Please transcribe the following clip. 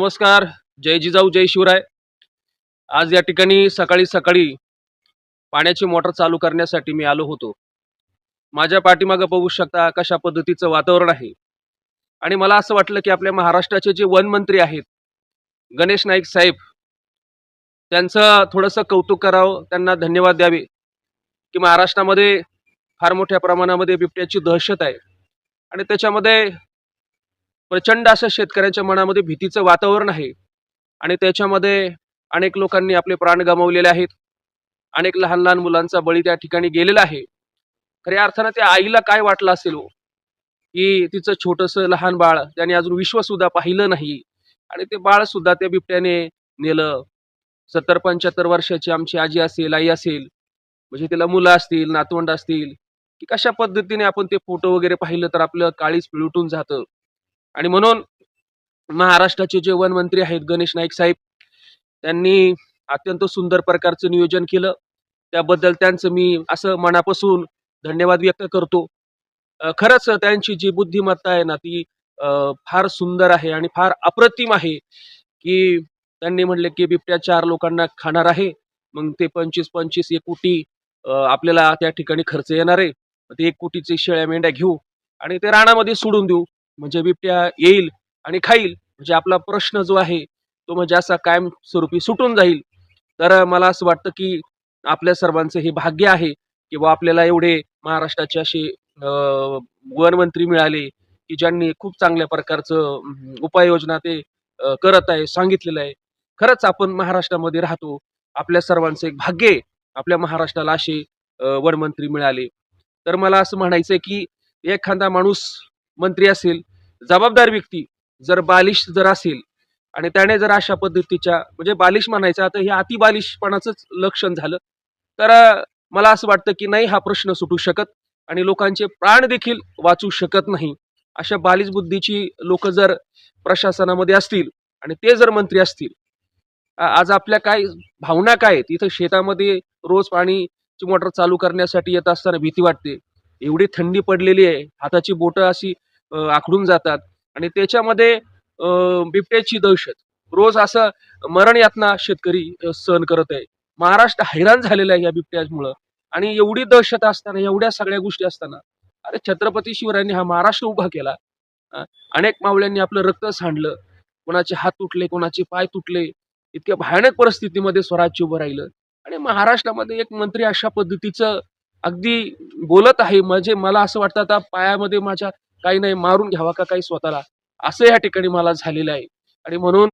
नमस्कार जय जिजाऊ जय शिवराय. आज या ठिकाणी सकाळी सकाळी पाण्याची मोटर चालू करण्यासाठी मी आलो होतो. माझ्या पाठीमागं बघू शकता कशा पद्धतीचं वातावरण आहे. आणि मला असं वाटलं की आपल्या महाराष्ट्राचे जे वन मंत्री आहेत गणेश नाईक साहेब त्यांचं थोडंसं कौतुक करावं त्यांना धन्यवाद द्यावे की महाराष्ट्रामध्ये फार मोठ्या प्रमाणामध्ये बिबट्याची दहशत आहे. आणि त्याच्यामध्ये प्रचंड असं शेतकऱ्यांच्या मनामध्ये भीतीचं वातावरण आहे. आणि त्याच्यामध्ये अनेक लोकांनी आपले प्राण गमावलेले आहेत. अनेक लहान लहान मुलांचा बळी त्या ठिकाणी गेलेला आहे. खऱ्या अर्थानं त्या आईला काय वाटलं असेल हो? की तिचं छोटंसं लहान बाळ त्याने अजून विश्वसुद्धा पाहिलं नाही. आणि ते बाळ सुद्धा त्या बिबट्याने नेलं. सत्तर पंच्याहत्तर वर्षाची आमची आजी असेल आई असेल म्हणजे तिला मुलं असतील नातवंड असतील की कशा पद्धतीने आपण ते फोटो वगैरे पाहिलं तर आपलं काळीच पिळुटून जातं? आणि म्हणून महाराष्ट्राचे जे वन मंत्री आहेत गणेश नाईक साहेब त्यांनी अत्यंत सुंदर प्रकारचं नियोजन केलं. त्याबद्दल त्यांचं मी असं मनापासून धन्यवाद व्यक्त करतो. खरंच त्यांची जी बुद्धिमत्ता आहे ना ती फार सुंदर आहे आणि फार अप्रतिम आहे की त्यांनी म्हणले की बिबट्या चार लोकांना खाणार आहे मग ते पंचवीस पंचवीस एक कोटी आपल्याला त्या ठिकाणी खर्च येणार आहे. ते एक कोटीचे शेळ्या मेंढ्या घेऊ आणि ते रानामध्ये सोडून देऊ. म्हणजे बिबट्या येईल आणि खाईल. म्हणजे आपला प्रश्न जो आहे तो म्हणजे असा कायमस्वरूपी सुटून जाईल. तर मला असं वाटतं की आपल्या सर्वांचं हे भाग्य आहे की बा आपल्याला एवढे महाराष्ट्राचे असे वनमंत्री मिळाले की ज्यांनी खूप चांगल्या प्रकारचं उपाययोजना ते करत आहे सांगितलेलं आहे. खरंच आपण महाराष्ट्रामध्ये राहतो आपल्या सर्वांचं एक भाग्य आहे आपल्या महाराष्ट्राला असे वनमंत्री मिळाले. तर मला असं म्हणायचं आहे की एखादा माणूस मंत्री असेल जबाबदार व्यक्ती जर बालिश जर असेल आणि त्याने जर अशा पद्धतीच्या म्हणजे बालिश म्हणायचं आता हे अतिबालिशपणाचंच लक्षण झालं. तर मला असं वाटतं की नाही हा प्रश्न सुटू शकत आणि लोकांचे प्राण देखील वाचू शकत नाही. अशा बालिश बुद्धीची लोक जर प्रशासनामध्ये असतील आणि ते जर मंत्री असतील आज आपल्या काय भावना काय आहेत? इथं शेतामध्ये रोज पाणीची मोटर चालू करण्यासाठी येत असताना भीती वाटते. एवढी थंडी पडलेली आहे हाताची बोटं अशी आखडून जातात. आणि त्याच्यामध्ये अं, बिबट्याची दहशत. रोज असं मरण यातना शेतकरी सहन करत आहे. महाराष्ट्र हैराण झालेला आहे या बिबट्यामुळं. आणि एवढी दहशत असताना एवढ्या सगळ्या गोष्टी असताना अरे छत्रपती शिवरायांनी हा महाराष्ट्र उभा केला. अनेक मावळ्यांनी आपलं रक्त सांडलं. कोणाचे हात तुटले कोणाचे पाय तुटले. इतक्या भयानक परिस्थितीमध्ये स्वराज्य उभं राहिलं. आणि महाराष्ट्रामध्ये एक मंत्री अशा पद्धतीचं अगदी बोलत आहे. म्हणजे मला असं वाटतं आता पायामध्ये माझ्या काही नाही मारून घ्यावा का काही स्वतःला? असं या ठिकाणी मला झालेलं आहे. आणि म्हणून